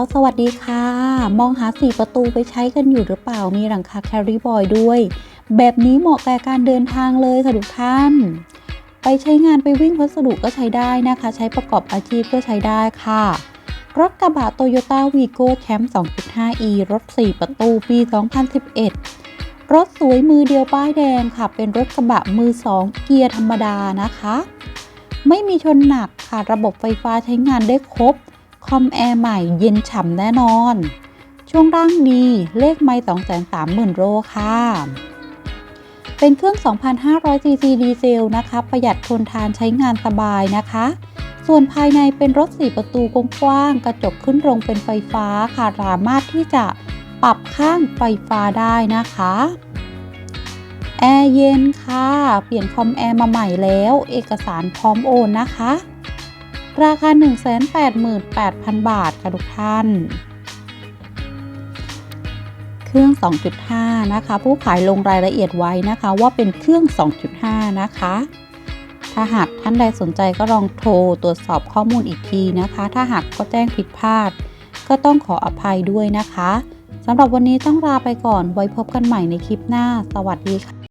าสวัสดีค่ะ มองหาสี่ประตูไปใช้กันอยู่หรือเปล่ามีหลังคาแคริบอยด้วย แบบนี้เหมาะแก่การเดินทางเลยค่ะทุกท่าน ไปใช้งานไปวิ่งพัสดุก็ใช้ได้นะคะ ใช้ประกอบอาชีพก็ใช้ได้ค่ะ รถกระบะโตโยต้าวีโก้แชมป์ 2.5e รถ 4 ประตูปี 2011 รถสวยมือเดียวป้ายแดงค่ะ เป็นรถกระบะมือ 2 เกียร์ธรรมดานะคะ ไม่มีชนหนักค่ะ ระบบไฟฟ้าใช้งานได้ครบ คอมแอร์ใหม่เย็นฉ่ำแน่นอน ช่วงล่างดีเลขไม่230,000 โลค่ะ เป็นเครื่อง 2,500 ซีซีดีเซลนะคะ ประหยัดทนทานใช้งานสบายนะคะ ส่วนภายในเป็นรถ 4 ประตูกว้างๆกระจกขึ้นลงเป็นไฟฟ้าค่ะสามารถที่จะปรับข้างไฟฟ้าได้นะคะแอร์เย็นค่ะ เปลี่ยนคอมแอร์มาใหม่แล้ว เอกสารพร้อมโอนนะคะ ราคา 188,000 บาทค่ะทุกท่าน เครื่อง 2.5 นะคะ ผู้ขายลงรายละเอียดไว้นะคะ ว่าเป็นเครื่อง 2.5 นะคะ ถ้าหากท่านใดสนใจก็ลองโทรตรวจสอบข้อมูลอีกทีนะคะ ถ้าหากก็แจ้งผิดพลาด ก็ต้องขออภัยด้วยนะคะสำหรับวันนี้ต้องลาไปก่อนไว้พบกันใหม่ในคลิปหน้า สวัสดีค่ะ